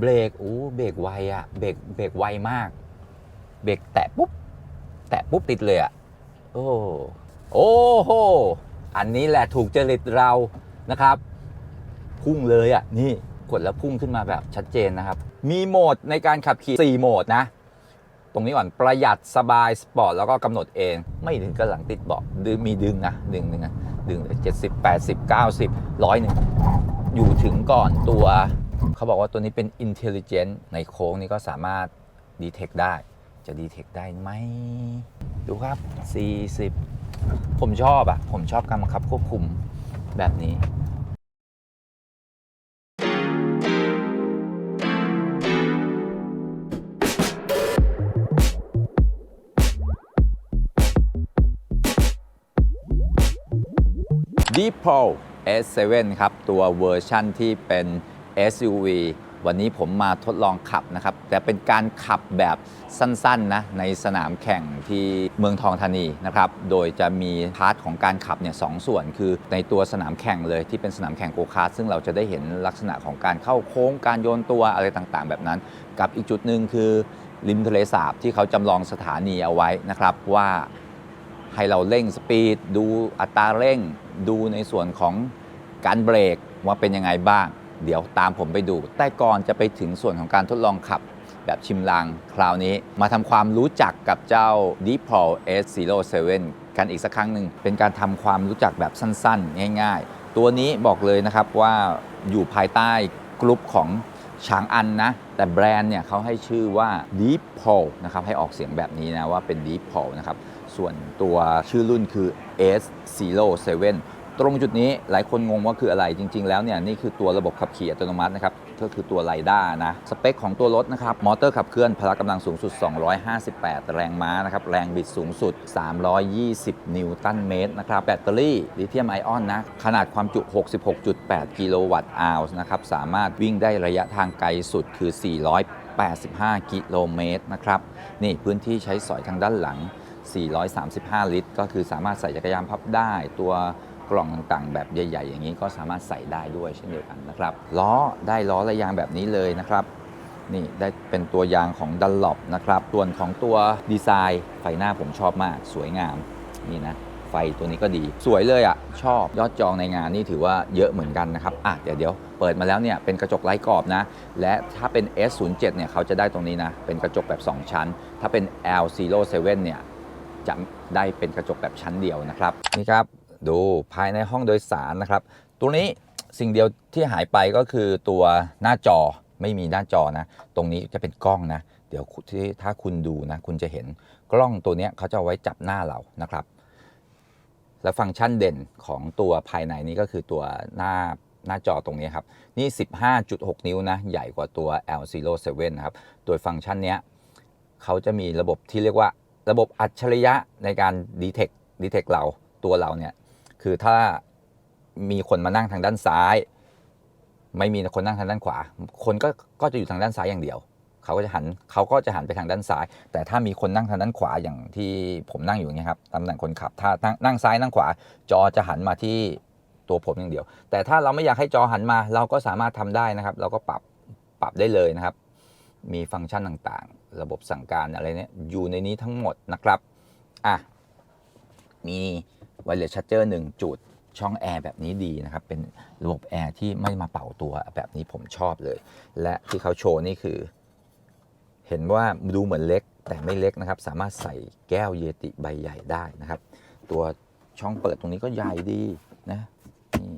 เบรกโอ้เบรกไวอะเบรกเบรกไวมาก เบรกแตะปุ๊บ แตะปุ๊บติดเลยอะโอ้โอ้โหอันนี้แหละถูกจริตเรานะครับ พุ่งเลยอะนี่กดแล้วพุ่งขึ้นมาแบบชัดเจนนะครับ มีโหมดในการขับขี่ 4 โหมดนะ ตรงนี้ก่อนประหยัดสบาย สปอร์ต แล้วก็กำหนดเอง ไม่ถึงกับหลังติดเบาะดึงมีดึงนะ ดึงดึงนะดึงเลยเจ็ดสิบแปดสิบเก้าสิบร้อยหนึ่งอยู่ถึงก่อนตัว เขาบอกว่าตัวนี้เป็น Intelligent ในโค้งนี้ก็สามารถดีเทคได้ จะดีเทคได้ไหม ดูครับ 40 ผมชอบอะผมชอบการบังคับควบคุมแบบนี้ Deep Pro S7 ครับ ตัวเวอร์ชั่นที่เป็น SUV วันนี้ผมมาทดลองขับนะครับ แต่เป็นการขับแบบสั้นๆนะในสนามแข่งที่เมืองทองธานีนะครับ โดยจะมีพาร์ทของการขับเนี่ยสองส่วนคือในตัวสนามแข่งเลยที่เป็นสนามแข่งโกคาร์ทซึ่งเราจะได้เห็นลักษณะของการเข้าโค้งการโยนตัวอะไรต่างๆ แบบนั้น กับอีกจุดหนึ่งคือริมทะเลสาบที่เขาจำลองสถานีเอาไว้นะครับว่าให้เราเร่งสปีดดูอัตราเร่ง ดูในส่วนของการเบรกว่าเป็นยังไงบ้าง เดี๋ยวตามผมไปดู แต่ก่อนจะไปถึงส่วนของการทดลองขับแบบชิมลางคราวนี้ มาทำความรู้จักกับเจ้า Deep Pro S07 กันอีกสักครั้งหนึ่ง เป็นการทำความรู้จักแบบสั้นๆ ง่ายๆ ตัวนี้บอกเลยนะครับว่าอยู่ภายใต้กลุ่มของฉางอันนะ แต่แบรนด์เนี่ยเขาให้ชื่อว่า Deep Pro นะครับ ให้ออกเสียงแบบนี้นะว่าเป็น Deep Pro นะครับ ส่วนตัวชื่อรุ่นคือ S07 ตรงจุดนี้หลายคนงงว่าคืออะไรจริง ๆ แล้วเนี่ยนี่คือตัวระบบขับขี่อัตโนมัตินะครับก็คือตัวไรด้านะสเปคของตัวรถนะครับมอเตอร์ขับเคลื่อนพละกำลังสูงสุด 258 แรงม้านะครับแรงบิดสูงสุด 320 นิวตันเมตรนะครับแบตเตอรี่ลิเธียมไอออนนะขนาดความจุ 66.8 กิโลวัตต์อาวส์นะครับสามารถวิ่งได้ระยะทางไกลสุดคือ 485 กิโลเมตรนะครับนี่พื้นที่ใช้สอยทางด้านหลัง 435 ลิตร ก็คือสามารถใส่จักรยานพับได้ตัว กล่องต่างๆแบบใหญ่ ๆ อย่างนี้ก็สามารถใส่ได้ด้วยเช่นเดียวกันนะครับล้อได้ล้อระยางแบบนี้เลยนะครับนี่ได้เป็นตัวยางของดันล o ปนะครับส่วนของตัวดีไซน์ไฟหน้าผมชอบมากสวยงามนี่นะไฟตัวนี้ก็ดี สวยเลยอะ่ะ ชอบยอดจองในงานนี่ถือว่าเยอะเหมือนกันนะครับอะเดี๋ยวเดี๋ยวเปิดมาแล้วเนี่ยเป็นกระจกไร้กรอบนะ และถ้าเป็น S07 เนี่ยเขาจะได้ตรงนี้นะ เป็นกระจกแบบ 2 ชั้น ถ้าเป็น L07 เนี่ยจะได้เป็นกระจกแบบชั้นเดียวนะครับนี่ครับ ดูภายในห้องโดยสารนะครับ ตัวนี้สิ่งเดียวที่หายไปก็คือตัวหน้าจอไม่มีหน้าจอนะ ตรงนี้จะเป็นกล้องนะ เดี๋ยวที่ถ้าคุณดูนะ คุณจะเห็นกล้องตัวนี้เขาจะเอาไว้จับหน้าเรานะครับ และฟังก์ชันเด่นของตัวภายในนี้ก็คือตัวหน้าหน้าจอตรงนี้ครับ นี่ 15.6 นิ้วนะ ใหญ่กว่าตัว L07 นะครับ โดยฟังก์ชันนี้เขาจะมีระบบที่เรียกว่าระบบอัจฉริยะในการดีเทคดีเทคเราตัวเราเนี่ย คือถ้ามีคนมานั่งทางด้านซ้าย ไม่มีคนนั่งทางด้านขวา คนก็ก็จะอยู่ทางด้านซ้ายอย่างเดียว เขาก็จะหันเขาก็จะหันไปทางด้านซ้าย แต่ถ้ามีคนนั่งทางด้านขวาอย่างที่ผมนั่งอยู่เงี้ยครับตำแหน่งคนขับ ถ้านั่งซ้ายนั่งขวา จอจะหันมาที่ตัวผมอย่างเดียว แต่ถ้าเราไม่อยากให้จอหันมา เราก็สามารถทำได้นะครับ เราก็ปรับปรับได้เลยนะครับ มีฟังก์ชันต่างๆ ระบบสั่งการอะไรเนี่ยอยู่ในนี้ทั้งหมดนะครับอะมี วเลสชัตเจอร์หนึ่งจุดช่องแอร์แบบนี้ดีนะครับ เป็นระบบแอร์ที่ไม่มาเป่าตัวแบบนี้ผมชอบเลย และที่เขาโชว์นี่คือ เห็นว่าดูเหมือนเล็กแต่ไม่เล็กนะครับ สามารถใส่แก้วเยติใบใหญ่ได้นะครับ ตัวช่องเปิดตรงนี้ก็ใหญ่ดีนะนี่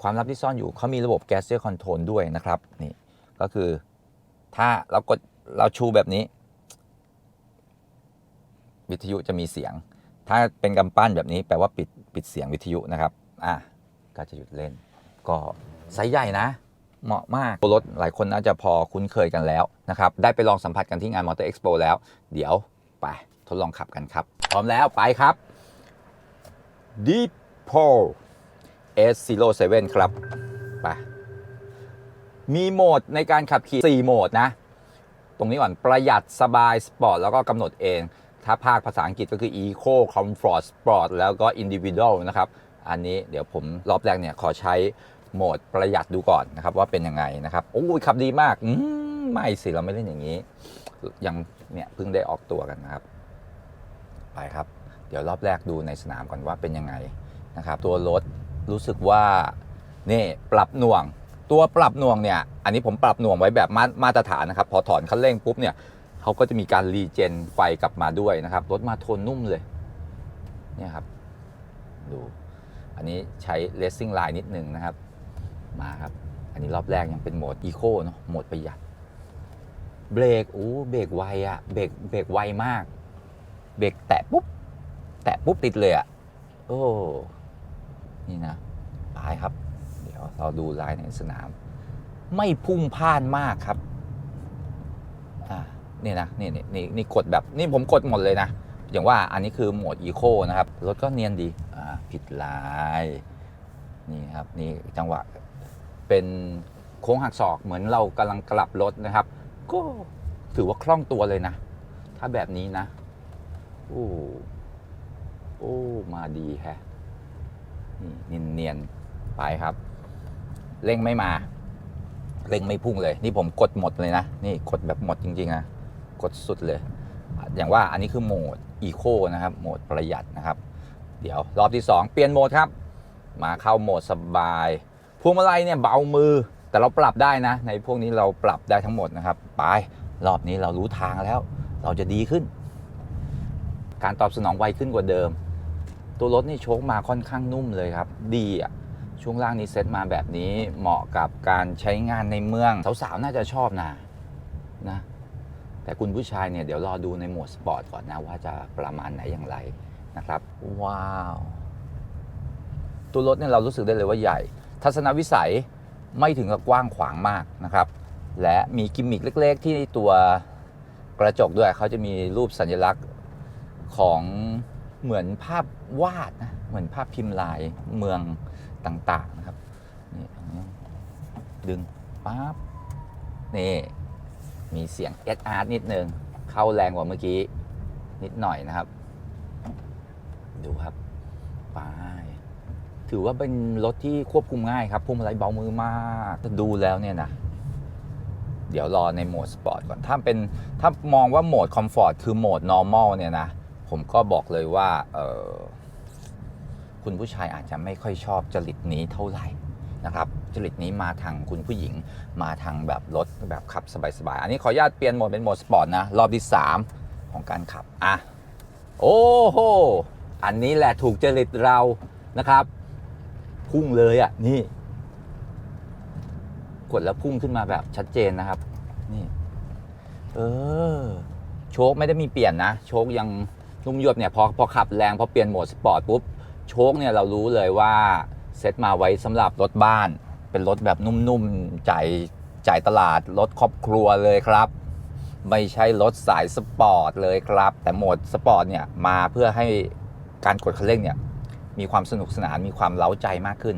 ความลับที่ซ่อนอยู่เขามีระบบแกสเซอร์คอนโทรลด้วยนะครับนี่ก็คือถ้าเรากดเราชูแบบนี้ วิทยุจะมีเสียง ถ้าเป็นกำปั้นแบบนี้แปลว่าปิดปิดเสียงวิทยุนะครับ อะก็จะหยุดเล่น ก็ไซส์ใหญ่นะ เหมาะมากตัวรถหลายคนน่าจะพอคุ้นเคยกันแล้วนะครับ ได้ไปลองสัมผัสกันที่งาน Motor Expo แล้ว เดี๋ยวไปทดลองขับกันครับ พร้อมแล้วไปครับ Deep Pro S07 ครับไปมีโหมดในการขับขี่ 4 โหมดนะ ตรงนี้ก่อนประหยัดสบายสปอร์ตแล้วก็กำหนดเอง ถ้าภาคภาษาอังกฤษก็คือ Eco Comfort Sport แล้วก็ Individual นะครับ อันนี้เดี๋ยวผมรอบแรกเนี่ยขอใช้โหมดประหยัดดูก่อนนะครับ ว่าเป็นยังไงนะครับ โอ้ยขับดีมากอืมไม่สิเราไม่เล่นอย่างนี้ ยังเนี่ยเพิ่งได้ออกตัวกันนะครับ ไปครับ เดี๋ยวรอบแรกดูในสนามก่อนว่าเป็นยังไงนะครับ ตัวรถรู้สึกว่านี่ปรับหน่วง ตัวปรับหน่วงเนี่ย อันนี้ผมปรับหน่วงไว้แบบมามาตรฐานนะครับ พอถอนคันเร่งปุ๊บเนี่ย เขาก็จะมีการรีเจนไฟกลับมาด้วยนะครับ รถมาโทนนุ่มเลย เนี่ยครับ ดู อันนี้ใช้เลสซิ่งไลน์นิดนึงนะครับ มาครับ อันนี้รอบแรกยังเป็นโหมดอีโคเนาะ โหมดประหยัด เบรกอู้เบรกไวอะเบรก เบรกไวมาก เบรกแตะปุ๊บ แตะปุ๊บติดเลยอะโอ้ นี่นะไปครับ เดี๋ยวเราดูลายในสนาม ไม่พุ่งพ่านมากครับ นี่นะนี่นี่นี่นี่กดแบบนี่ผมกดหมดเลยนะ อย่างว่าอันนี้คือโหมดอีโคนะครับรถก็เนียนดีอ่าผิดลายนี่ครับนี่จังหวะเป็นโค้งหักศอกเหมือนเรากำลังกลับรถนะครับ ก็ถือว่าคล่องตัวเลยนะ ถ้าแบบนี้นะโอ้โอ้มาดีแฮะนี่เนียนๆไปครับเร่งไม่มาเร่งไม่พุ่งเลย นี่ผมกดหมดเลยนะ นี่กดแบบหมดจริงๆนะ กดสุดเลย อย่างว่าอันนี้คือโหมดอีโคนะครับ โหมดประหยัดนะครับ เดี๋ยวรอบที่ 2 เปลี่ยนโหมดครับ มาเข้าโหมดสบายพวงมาลัยเนี่ยเบามือ แต่เราปรับได้นะ ในพวกนี้เราปรับได้ทั้งหมดนะครับ ไป รอบนี้เรารู้ทางแล้ว เราจะดีขึ้น การตอบสนองไวขึ้นกว่าเดิม ตัวรถนี่โชคมาค่อนข้างนุ่มเลยครับ ดีอะช่วงล่างนี้เซ็ตมาแบบนี้เหมาะกับการใช้งานในเมือง สาวๆ น่าจะชอบนะนะ แต่คุณผู้ชายเนี่ยเดี๋ยวรอดูในโหมดสปอร์ตก่อนนะว่าจะประมาณไหนอย่างไรนะครับ ว้าว ตัวรถเนี่ยเรารู้สึกได้เลยว่าใหญ่ ทัศนวิสัยไม่ถึงกับกว้างขวางมากนะครับ และมีกิมมิคเล็ก ๆ ที่ตัวกระจกด้วยเขาจะมีรูปสัญลักษณ์ของเหมือนภาพวาดนะเหมือนภาพพิมพ์ลายเมืองต่าง ๆ นะครับนี่ดึงปั๊บนี่ มีเสียงเอสอาร์นิดนึง เข้าแรงกว่าเมื่อกี้ นิดหน่อยนะครับ ดูครับไปถือว่าเป็นรถที่ควบคุมง่ายครับพวงมาลัยเบามือมากดูแล้วเนี่ยนะ เดี๋ยวรอในโหมดสปอร์ตก่อน ถ้าเป็นถ้ามองว่าโหมดคอมฟอร์ตคือโหมด normal เนี่ยนะ ผมก็บอกเลยว่าเออคุณผู้ชายอาจจะไม่ค่อยชอบจริตนี้เท่าไหร่นะครับ จริตนี้มาทางคุณผู้หญิง มาทางแบบรถแบบขับสบายๆ อันนี้ขออนุญาตเปลี่ยนโหมดเป็นโหมดสปอร์ตนะ รอบที่ 3 ของการขับ อะ โอ้โห อันนี้แหละถูกจริตเรานะครับ พุ่งเลยอะ นี่ กดแล้วพุ่งขึ้นมาแบบชัดเจนนะครับ นี่ เออ โชคไม่ได้มีเปลี่ยนนะ โชคยังนุ่มยวบเนี่ยพอพอขับแรงพอเปลี่ยนโหมดสปอร์ตปุ๊บโชคเนี่ยเรารู้เลยว่าเซตมาไว้สำหรับรถบ้าน เป็นรถแบบนุ่มๆจ่ายจ่ายตลาดรถครอบครัวเลยครับ ไม่ใช่รถสายสปอร์ตเลยครับ แต่โหมดสปอร์ตเนี่ยมาเพื่อให้การกดคันเร่งเนี่ยมีความสนุกสนานมีความเล้าใจมากขึ้น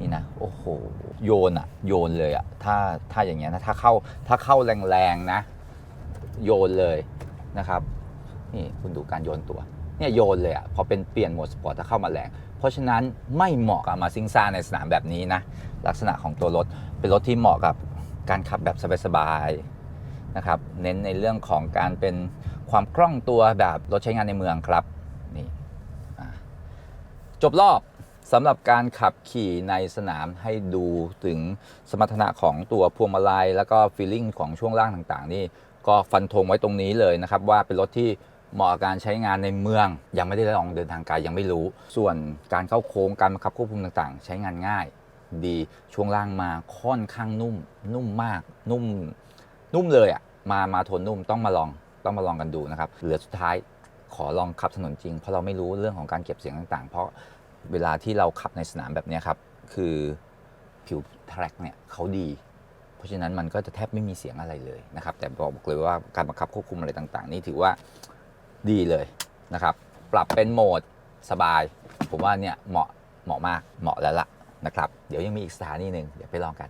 นี่นะโอ้โหโยนอะโยนเลยอะถ้าถ้าอย่างเงี้ยนะถ้าเข้าถ้าเข้าแรงๆนะ โยนเลยนะครับนี่คุณดูการโยนตัวเนี่ยโยนเลยอะพอเป็นเปลี่ยนโหมดสปอร์ตถ้าเข้ามาแรง เพราะฉะนั้นไม่เหมาะกับมาซิงซ่าในสนามแบบนี้นะ ลักษณะของตัวรถเป็นรถที่เหมาะกับการขับแบบสบายๆนะครับ เน้นในเรื่องของการเป็นความคล่องตัวแบบรถใช้งานในเมืองครับนี่จบรอบสำหรับการขับขี่ในสนามให้ดูถึงสมรรถนะของตัวพวงมาลัย แล้วก็ฟีลลิ่งของช่วงล่างต่างๆ นี่ก็ฟันธงไว้ตรงนี้เลยนะครับว่าเป็นรถที่ เหมาะกับการใช้งานในเมือง ยังไม่ได้ลองเดินทางไกลยังไม่รู้ ส่วนการเข้าโค้งการบังคับควบคุมต่างๆ ใช้งานง่าย ดีช่วงล่างมาค่อนข้างนุ่ม นุ่มมาก นุ่ม นุ่มเลยอะ่ะมามาทนนุ่มต้องมาลองต้องมาลองกันดูนะครับเหลือสุดท้ายขอลองขับถนนจริง เพราะเราไม่รู้เรื่องของการเก็บเสียงต่างๆ เพราะเวลาที่เราขับในสนามแบบนี้ครับ คือผิวแทร็กเนี่ยเขาดี เพราะฉะนั้นมันก็จะแทบไม่มีเสียงอะไรเลยนะครับ แต่บอกเลยว่าการบังคับควบคุมอะไรต่าง ๆ นี่ถือว่า ดีเลยนะครับ ปรับเป็นโหมดสบาย ผมว่าเนี่ยเหมาะเหมาะมากเหมาะแล้วล่ะนะครับ เดี๋ยวยังมีอีกสถานีหนึ่งเดี๋ยวไปลองกัน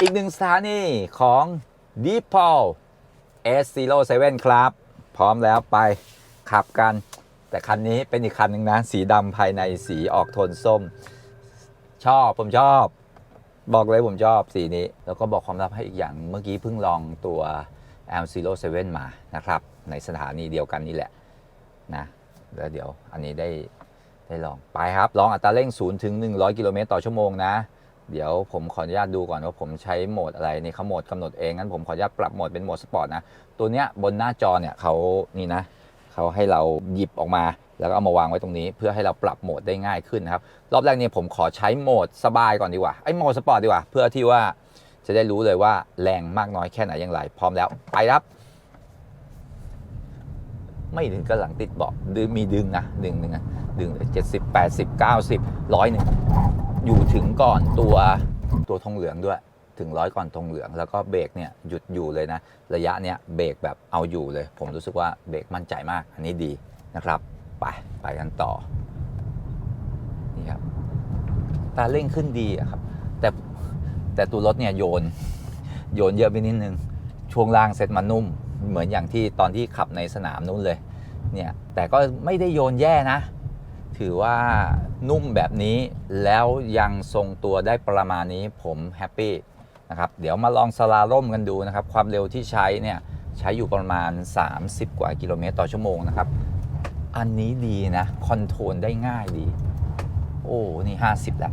อีกหนึ่งสถานีของ Deep p a l S07 ครับ พร้อมแล้วไปขับกัน แต่คันนี้เป็นอีกคันหนึ่งนะ สีดำภายในสีออกโทนส้ม ชอบผมชอบ บอกเลยผมชอบสีนี้ แล้วก็บอกความลับให้อีกอย่างเมื่อกี้เพิ่งลองตัว L07 มานะครับ ในสถานีเดียวกันนี่แหละนะแล้วเดี๋ยวอันนี้ได้ได้ลองไปครับลองอัตราเร่ง 0 ถึง 100 กิโลเมตรต่อชั่วโมงนะ เดี๋ยวผมขออนุญาตดูก่อนว่าผมใช้โหมดอะไรนี่เขาโหมดกำหนดเองงั้นผมขออนุญาตปรับโหมดเป็นโหมดสปอร์ตนะตัวเนี้ยบนหน้าจอเนี่ยเขานี่นะ เขาให้เราหยิบออกมา แล้วก็เอามาวางไว้ตรงนี้ เพื่อให้เราปรับโหมดได้ง่ายขึ้นนะครับ รอบแรกเนี่ยผมขอใช้โหมดสบายก่อนดีกว่าไอ้โหมดสปอร์ตดีกว่า เพื่อที่ว่าจะได้รู้เลยว่าแรงมากน้อยแค่ไหนอย่างไร พร้อมแล้วไปครับ ไม่ถึงก็หลังติดเบาะดึงมีดึงนะดึงหนึ่งนะดึงเจ็ดสิบแปดสิบเก้าสิบร้อยหนึ่งอยู่ถึงก่อนตัวตัวธงเหลืองด้วย ถึงร้อยก่อนธงเหลือง แล้วก็เบรกเนี่ยหยุดอยู่เลยนะ ระยะเนี้ยเบรกแบบเอาอยู่เลย ผมรู้สึกว่าเบรกมั่นใจมาก อันนี้ดีนะครับ ไปไปกันต่อนี่ครับตาเร่งขึ้นดีอะครับ แต่แต่ตัวรถเนี่ยโยนโยนเยอะไปนิดนึง ช่วงล่างเซ็ตมานุ่ม เหมือนอย่างที่ตอนที่ขับในสนามนู้นเลยเนี่ยแต่ก็ไม่ได้โยนแย่นะ ถือว่านุ่มแบบนี้แล้วยังทรงตัวได้ประมาณนี้ผมแฮปปี้ นะครับเดี๋ยวมาลองสลาล่มกันดูนะครับ ความเร็วที่ใช้เนี่ยใช้อยู่ประมาณ 30 กว่ากิโลเมตรต่อชั่วโมงนะครับ อันนี้ดีนะคอนโทรลได้ง่ายดี โอ้นี่ 50 แล้ว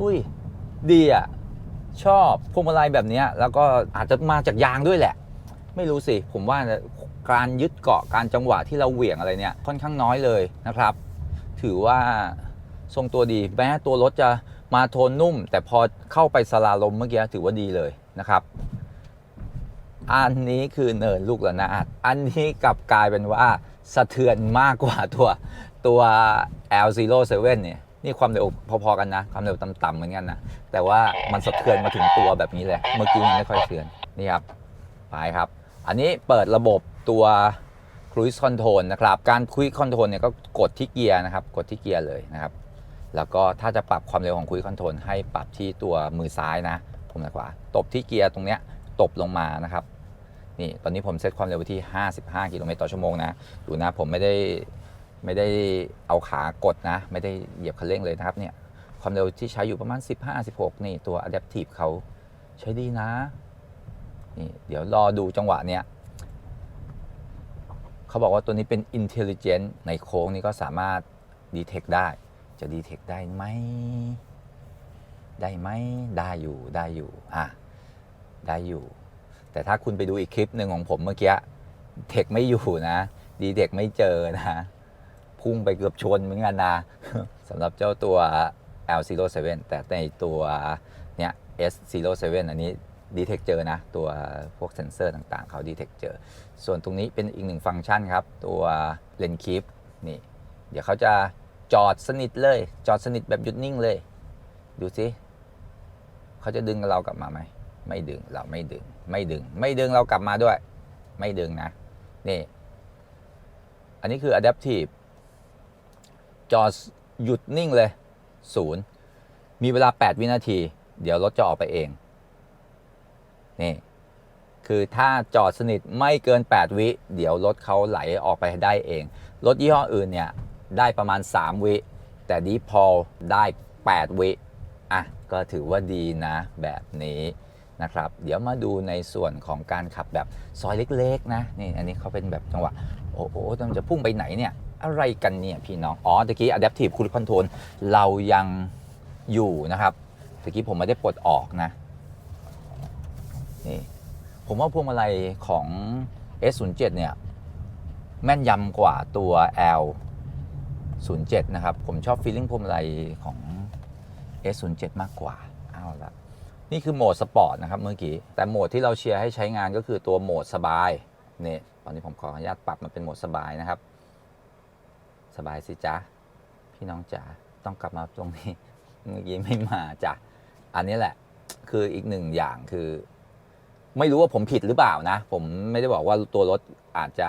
อุ้ย ดีอะ ชอบพวงมาลัยแบบนี้แล้วก็อาจจะมาจากยางด้วยแหละ ไม่รู้สิ ผมว่าการยึดเกาะการจังหวะที่เราเหวี่ยงอะไรเนี่ยค่อนข้างน้อยเลยนะครับ ถือว่าทรงตัวดีแม้ตัวรถจะ มาโทนนุ่ม แต่พอเข้าไปสลาลมเมื่อกี้ถือว่าดีเลยนะครับอันนี้คือเนินลูกระนาดอันนี้กลับกลายเป็นว่าสะเทือนมากกว่าตัวตัว L07 เนี่ยนี่ความเร็วพอๆกันนะ ความเร็วต่ำๆเหมือนกันนะ แต่ว่ามันสะเทือนมาถึงตัวแบบนี้เลย เมื่อกี้มันไม่ค่อยเทือน นี่ครับ ไปครับ อันนี้เปิดระบบตัว Cruise Control นะครับ การ Cruise Control เนี่ยก็กดที่เกียร์นะครับ กดที่เกียร์เลยนะครับ แล้วก็ถ้าจะปรับความเร็วของ Cruise Control ให้ปรับที่ตัวมือซ้ายนะผมนะกว่าตบที่เกียร์ตรงเนี้ยตบลงมานะครับนี่ตอนนี้ผมเซตความเร็วไว้ที่ 55 กิโลเมตรต่อชั่วโมงนะดูนะผมไม่ได้ไม่ได้เอาขากดนะ ไม่ได้เหยียบคันเร่งเลยนะครับเนี่ยความเร็วที่ใช้อยู่ประมาณ 15-16 นี่ตัว Adaptive เขาใช้ดีนะนี่เดี๋ยวรอดูจังหวะเนี้ยเขาบอกว่าตัวนี้เป็น Intelligent ในโค้งนี้ก็สามารถ Detect ได้ จะ Detect ได้ไหม ได้ไหม ได้อยู่ ได้อยู่ อะ ได้อยู่ แต่ถ้าคุณไปดูอีกคลิปหนึ่งของผมเมื่อกี้เทคไม่อยู่นะ ดีเทคไม่เจอนะ พุ่งไปเกือบชนเหมือนกันนะสำหรับเจ้าตัว L07 แต่ในตัวเนี้ย S07 อันนี้ดีเทคเจอนะ ตัวพวกเซนเซอร์ต่างๆ เขาดีเทคเจอ ส่วนตรงนี้เป็นอีกหนึ่งฟังก์ชันครับ ตัวเลนคีปนี่ เดี๋ยวเขาจะ จอดสนิทเลย จอดสนิทแบบหยุดนิ่งเลย ดูสิเขาจะดึงเรากลับมาไหมไม่ดึงเราไม่ดึง ไม่ดึง ไม่ดึงเรากลับมาด้วย ไม่ดึงนะ นี่ อันนี้คือ adaptive จอดหยุดนิ่งเลยศูนย์มีเวลา 8 วินาที เดี๋ยวรถจะออกไปเอง นี่ คือถ้าจอดสนิทไม่เกิน 8 วิ เดี๋ยวรถเขาไหลออกไปได้เอง รถยี่ห้ออื่นเนี่ย ได้ประมาณ 3 วิ แต่ดีพอลได้ 8 วิ อะ ก็ถือว่าดีนะแบบนี้นะครับ เดี๋ยวมาดูในส่วนของการขับแบบซอยเล็กๆนะ นี่ อันนี้เขาเป็นแบบจังหวะ โอ้โหมันจะพุ่งไปไหนเนี่ย อะไรกันเนี่ยพี่น้อง อ๋อตะกี้ Adaptive Cruise Control เรายังอยู่นะครับตะกี้ผมไม่ได้ปลดออกนะ นี่ผมว่าพวงมาลัยของ S07 เนี่ย แม่นยำกว่าตัว l 07 นะครับ ผมชอบฟีลลิ่งพวงมาลัยของ S07 มากกว่าเอาละนี่คือโหมดสปอร์ตนะครับเมื่อกี้ แต่โหมดที่เราเชียร์ให้ใช้งานก็คือตัวโหมดสบายนี่ตอนนี้ผมขออนุญาตปรับมาเป็นโหมดสบายนะครับ สบายสิจ๊ะพี่น้องจ๋าต้องกลับมาตรงนี้ เมื่อกี้ไม่มาจ้ะอันนี้แหละคืออีกหนึ่งอย่างคือ ไม่รู้ว่าผมผิดหรือเปล่านะ ผมไม่ได้บอกว่าตัวรถอาจจะ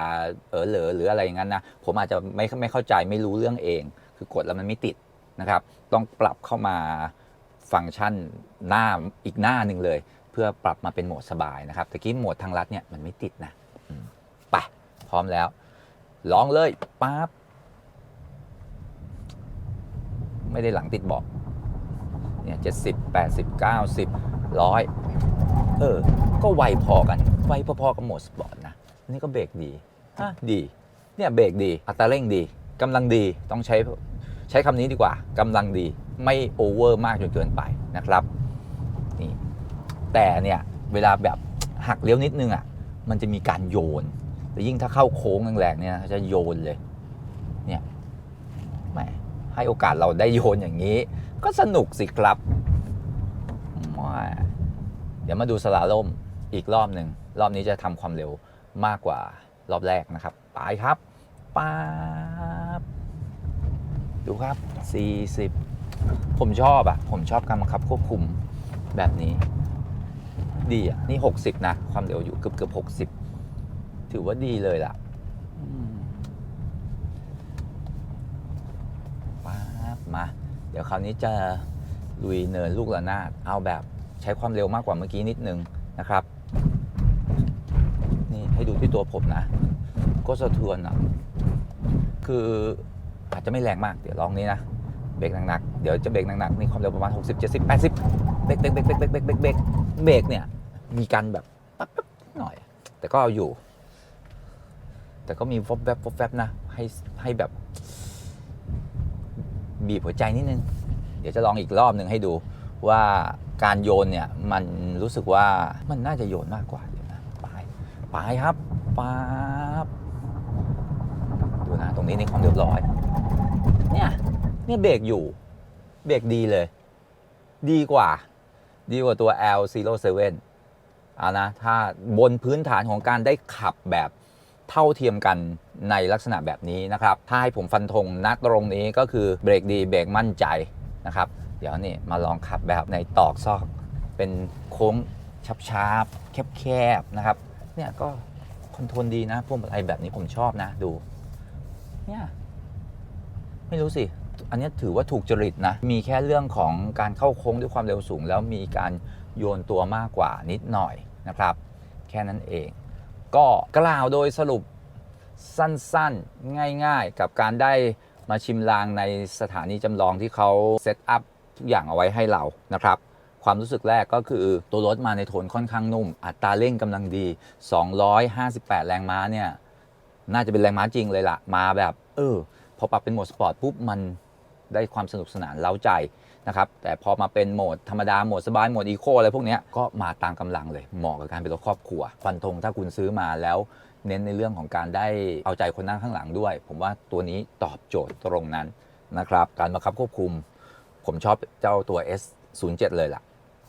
เออเหลอหรืออะไรอย่างนั้นนะผมอาจจะไม่ไม่เข้าใจไม่รู้เรื่องเอง คือกดแล้วมันไม่ติดนะครับ ต้องปรับเข้ามาฟังก์ชันหน้าอีกหน้าหนึ่งเลย เพื่อปรับมาเป็นโหมดสบายนะครับตะกี้โหมดทางลัดเนี่ยมันไม่ติดนะไปพร้อมแล้วลองเลยปั๊บไม่ได้หลังติดเบาะเนี่ยเจ็ดสิบแปดสิบเก้าสิบ ร้อยเออ ก็ไวพอกัน ไวพอๆกับโหมดสปอร์ตนะ นี่ก็เบรกดีอะดี เนี่ยเบรกดี อัตราเร่งดีกำลังดี ต้องใช้ใช้คำนี้ดีกว่ากำลังดี ไม่โอเวอร์มากจนเกินไปนะครับ นี่ แต่เนี่ย เวลาแบบหักเลี้ยวนิดนึงอะ มันจะมีการโยน แต่ยิ่งถ้าเข้าโค้งแรงๆเนี่ยจะโยนเลย เนี่ยแหมให้โอกาสเราได้โยนอย่างนี้ ก็สนุกสิครับ แหมเดี๋ยวมาดูสลาล่มอีกรอบหนึ่งรอบนี้จะทำความเร็วมากกว่ารอบแรกนะครับ ไปครับป๊าบดูครับ 40 ผมชอบอะผมชอบการบังคับควบคุมแบบนี้ ดีอะนี่ 60 นะ ความเร็วอยู่เกือบเกือบ60 ถือว่าดีเลยล่ะป๊าบมา เดี๋ยวคราวนี้จะ ลุยเนินลูกระนาดเอาแบบใช้ความเร็วมากกว่าเมื่อกี้นิดนึงนะครับนี่ให้ดูที่ตัวผมนะ ก็สะเทือนอะคืออาจจะไม่แรงมากเดี๋ยวลองนี้นะเบรกหนักๆเดี๋ยวจะเบรกหนักๆนี่ความเร็วประมาณ 60 70 80เบรกเบรกเบรกเบรกเบรกเบรกเบรกเบรกเบรกเนี่ยมีการแบบปั๊บปั๊บหน่อย แต่ก็เอาอยู่ แต่ก็มีฟอบแวบฟอบแวบนะให้ให้แบบบีบหัวใจนิดนึง เดี๋ยวจะลองอีกรอบหนึ่งให้ดูว่าการโยนเนี่ยมันรู้สึกว่ามันน่าจะโยนมากกว่าเดี๋ยวนะไปไปครับป๊าบดูนะตรงนี้นี่ของเรียบร้อย เนี่ยเนี่ยเบรกอยู่เบรกดีเลย ดีกว่า ดีกว่าตัว L07 เอานะถ้าบนพื้นฐานของการได้ขับแบบเท่าเทียมกันในลักษณะแบบนี้นะครับ ถ้าให้ผมฟันธงณตรงนี้ก็คือเบรกดีเบรกมั่นใจ นะครับ เดี๋ยวนี่มาลองขับแบบในตอกซอก เป็นโค้งชาบๆแคบๆนะครับ เนี่ยก็คอนโทรลดีนะพวงมาลัยแบบนี้ผมชอบนะดู เนี่ยไม่รู้สิ อันนี้ถือว่าถูกจริตนะ มีแค่เรื่องของการเข้าโค้งด้วยความเร็วสูง แล้วมีการโยนตัวมากกว่านิดหน่อยนะครับ แค่นั้นเอง ก็กล่าวโดยสรุปสั้นๆ ง่ายๆ กับการได้ มาชิมลางในสถานีจำลองที่เขาเซตอัพทุกอย่างเอาไว้ให้เรานะครับ ความรู้สึกแรกก็คือตัวรถมาในโทนค่อนข้างนุ่ม อัตราเร่งกำลังดี 258 แรงม้าเนี่ย น่าจะเป็นแรงม้าจริงเลยล่ะ มาแบบ เออ พอปรับเป็นโหมดสปอร์ตปุ๊บมันได้ความสนุกสนานเล้าใจนะครับ แต่พอมาเป็นโหมดธรรมดา โหมดสบาย โหมดอีโคอะไรพวกนี้ก็มาตามกำลังเลย เหมาะกับการเป็นรถครอบครัว ฟันธงถ้าคุณซื้อมาแล้ว เน้นในเรื่องของการได้เอาใจคนนั่งข้างหลังด้วย ผมว่าตัวนี้ตอบโจทย์ตรงนั้นนะครับ การบังคับควบคุม ผมชอบเจ้าตัว S07 เลยล่ะ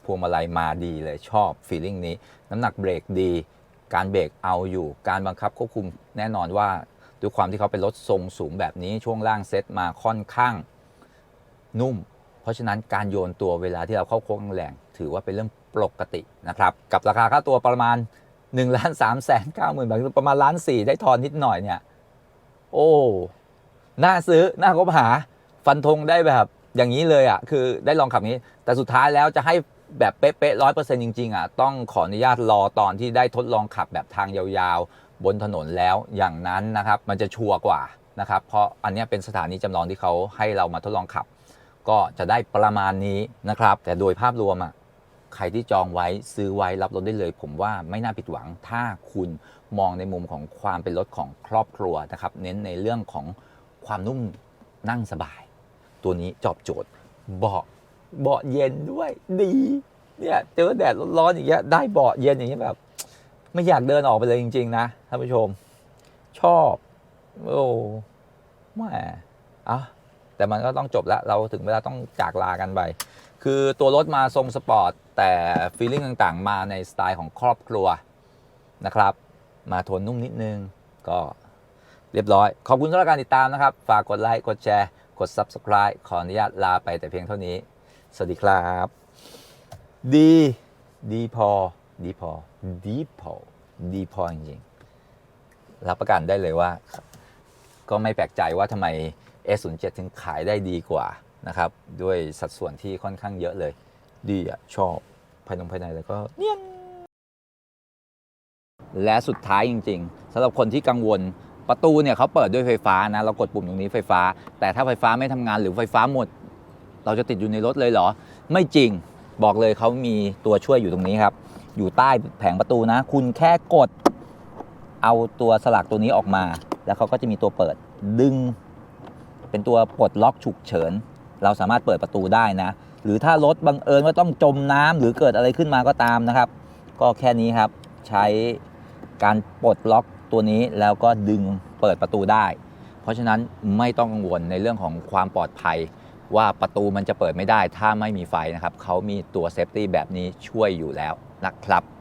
พวงมาลัยมาดีเลยชอบฟีลลิ่งนี้ น้ำหนักเบรกดี การเบรกเอาอยู่ การบังคับควบคุมแน่นอนว่าด้วยความที่เขาเป็นรถทรงสูงแบบนี้ช่วงล่างเซ็ตมาค่อนข้างนุ่ม เพราะฉะนั้นการโยนตัวเวลาที่เราเข้าโค้งแรงถือว่าเป็นเรื่องปกตินะครับ กับราคาค่าตัวประมาณ 1ล้าน3แสน9หมื่นบาทประมาณล้านสี่ได้ทอนนิดหน่อยเนี่ย โอ้น่าซื้อน่าคบหาฟันธงได้แบบอย่างนี้เลยอะคือได้ลองขับนี้ แต่สุดท้ายแล้วจะให้แบบเป๊ะๆร้อยเปอร์เซ็นต์จริง ๆอะต้องขออนุญาตรอตอนที่ได้ทดลองขับแบบทางยาวๆ บนถนนแล้วอย่างนั้นนะครับ มันจะชัวร์กว่านะครับ เพราะอันนี้เป็นสถานีจำลองที่เขาให้เรามาทดลองขับ ก็จะได้ประมาณนี้นะครับ แต่โดยภาพรวมอะ ใครที่จองไว้ซื้อไว้รับรถได้เลย ผมว่าไม่น่าผิดหวัง ถ้าคุณมองในมุมของความเป็นรถของครอบครัวนะครับเน้นในเรื่องของความนุ่มนั่งสบาย ตัวนี้จอบโจทย์เบาะเบาะเย็นด้วยดีเนี่ยเจอแดดร้อนอย่างเงี้ยได้เบาะเย็นอย่างเงี้ยแบบ ไม่อยากเดินออกไปเลยจริง ๆ นะท่านผู้ชม ชอบ โอ้แม่อะแต่มันก็ต้องจบแล้วเราถึงเวลาต้องจากลากันไป คือตัวรถมาทรงสปอร์ต แต่ฟีลลิ่งต่างๆ มาในสไตล์ของครอบครัวนะครับ มาโทนนุ่มนิดนึงก็เรียบร้อย ขอบคุณสำหรับการติดตามนะครับ ฝากกดไลค์กดแชร์ กด Subscribe ขออนุญาตลาไปแต่เพียงเท่านี้ สวัสดีครับ ดี ดีพอ ดีพอ ดีพอ ดีพอจริงๆ รับประกันได้เลยว่า ก็ไม่แปลกใจว่าทำไม S07 ถึงขายได้ดีกว่า นะครับ ด้วยสัดส่วนที่ค่อนข้างเยอะเลย ดีอะ ชอบภายในภายในแล้วก็เนียนและสุดท้ายจริงๆสำหรับคนที่กังวลประตูเนี่ยเขาเปิดด้วยไฟฟ้านะเรากดปุ่มตรงนี้ไฟฟ้า แต่ถ้าไฟฟ้าไม่ทำงานหรือไฟฟ้าหมด เราจะติดอยู่ในรถเลยเหรอ ไม่จริงบอกเลยเขามีตัวช่วยอยู่ตรงนี้ครับ อยู่ใต้แผงประตูนะ คุณแค่กดเอาตัวสลักตัวนี้ออกมา แล้วเขาก็จะมีตัวเปิดดึง เป็นตัวปลดล็อกฉุกเฉิน เราสามารถเปิดประตูได้นะ หรือถ้ารถบังเอิญว่าต้องจมน้ำหรือเกิดอะไรขึ้นมาก็ตามนะครับ ก็แค่นี้ครับใช้การปลดล็อกตัวนี้แล้วก็ดึงเปิดประตูได้ เพราะฉะนั้นไม่ต้องกังวลในเรื่องของความปลอดภัย ว่าประตูมันจะเปิดไม่ได้ ถ้าไม่มีไฟนะครับเขามีตัวเซฟตี้แบบนี้ช่วยอยู่แล้วนะครับ